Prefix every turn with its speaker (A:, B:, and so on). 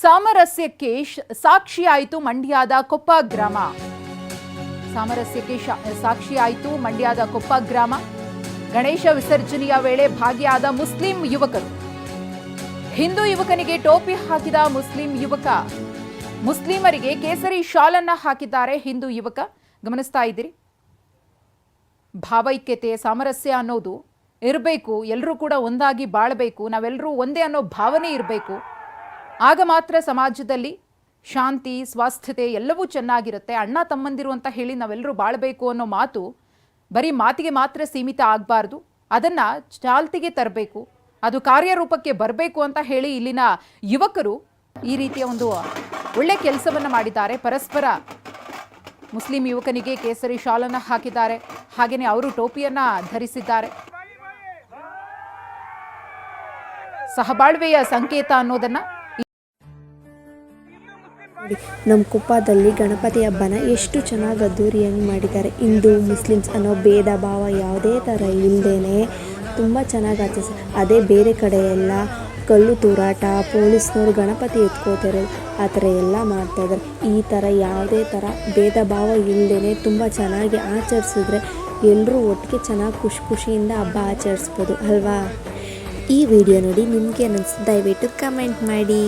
A: ಸಾಮರಸ್ಯಕ್ಕೆ ಸಾಕ್ಷಿಯಾಯಿತು ಮಂಡ್ಯದ ಕೊಪ್ಪ ಗ್ರಾಮ. ಸಾಮರಸ್ಯಕ್ಕೆ ಸಾಕ್ಷಿಯಾಯಿತು ಮಂಡ್ಯದ ಕೊಪ್ಪ ಗ್ರಾಮ. ಗಣೇಶ ವಿಸರ್ಜನೆಯ ವೇಳೆ ಭಾಗಿಯಾದ ಮುಸ್ಲಿಂ ಯುವಕರು. ಹಿಂದೂ ಯುವಕನಿಗೆ ಟೋಪಿ ಹಾಕಿದ ಮುಸ್ಲಿಂ ಯುವಕ. ಮುಸ್ಲಿಮರಿಗೆ ಕೇಸರಿ ಶಾಲನ್ನ ಹಾಕಿದ್ದಾರೆ ಹಿಂದೂ ಯುವಕ. ಗಮನಿಸ್ತಾ ಇದ್ದೀರಿ. ಭಾವೈಕ್ಯತೆ, ಸಾಮರಸ್ಯ ಅನ್ನೋದು ಇರಬೇಕು. ಎಲ್ಲರೂ ಕೂಡ ಒಂದಾಗಿ ಬಾಳಬೇಕು. ನಾವೆಲ್ಲರೂ ಒಂದೇ ಅನ್ನೋ ಭಾವನೆ ಇರಬೇಕು. ಆಗ ಮಾತ್ರ ಸಮಾಜದಲ್ಲಿ ಶಾಂತಿ, ಸ್ವಾಸ್ಥ್ಯತೆ ಎಲ್ಲವೂ ಚೆನ್ನಾಗಿರುತ್ತೆ. ಅಣ್ಣ, ತಮ್ಮಂದಿರು ಅಂತ ಹೇಳಿ ನಾವೆಲ್ಲರೂ ಬಾಳಬೇಕು ಅನ್ನೋ ಮಾತು ಬರೀ ಮಾತಿಗೆ ಮಾತ್ರ ಸೀಮಿತ ಆಗಬಾರ್ದು. ಅದನ್ನು ಚಾಲ್ತಿಗೆ ತರಬೇಕು. ಅದು ಕಾರ್ಯರೂಪಕ್ಕೆ ಬರಬೇಕು ಅಂತ ಹೇಳಿ ಇಲ್ಲಿನ ಯುವಕರು ಈ ರೀತಿಯ ಒಂದು ಒಳ್ಳೆ ಕೆಲಸವನ್ನು ಮಾಡಿದ್ದಾರೆ. ಪರಸ್ಪರ ಮುಸ್ಲಿಂ ಯುವಕನಿಗೆ ಕೇಸರಿ ಶಾಲನ್ನು ಹಾಕಿದ್ದಾರೆ. ಹಾಗೆಯೇ ಅವರು ಟೋಪಿಯನ್ನು ಧರಿಸಿದ್ದಾರೆ. ಸಹಬಾಳ್ವೆಯ ಸಂಕೇತ ಅನ್ನೋದನ್ನ
B: ನೋಡಿ. ನಮ್ಮ ಕೊಪ್ಪದಲ್ಲಿ ಗಣಪತಿ ಹಬ್ಬನ ಎಷ್ಟು ಚೆನ್ನಾಗಿ ಅದ್ದೂರಿಯಾಗಿ ಮಾಡಿದ್ದಾರೆ. ಹಿಂದೂ, ಮುಸ್ಲಿಮ್ಸ್ ಅನ್ನೋ ಭೇದ ಭಾವ ಯಾವುದೇ ಥರ ಇಲ್ಲದೇ ತುಂಬ ಚೆನ್ನಾಗಿ ಆಚರಿಸ, ಅದೇ ಬೇರೆ ಕಡೆ ಎಲ್ಲ ಕಲ್ಲು ತೂರಾಟ, ಪೊಲೀಸ್ನವರು ಗಣಪತಿ ಎತ್ಕೋತಾರೆ ಆ ಥರ ಎಲ್ಲ ಮಾಡ್ತಾಯಿದ್ದಾರೆ ಈ ಥರ ಯಾವುದೇ ಥರ ಭೇದ ಭಾವ ಇಲ್ಲದೇ ತುಂಬ ಚೆನ್ನಾಗಿ ಆಚರಿಸಿದ್ರೆ ಎಲ್ಲರೂ ಒಟ್ಟಿಗೆ ಚೆನ್ನಾಗಿ ಖುಷಿ ಖುಷಿಯಿಂದ ಹಬ್ಬ ಆಚರಿಸ್ಬೋದು, ಅಲ್ವಾ? ಈ ವಿಡಿಯೋ ನೋಡಿ ನಿಮಗೆ ಅನ್ನಿಸ್ತು ದಯವಿಟ್ಟು ಕಮೆಂಟ್ ಮಾಡಿ.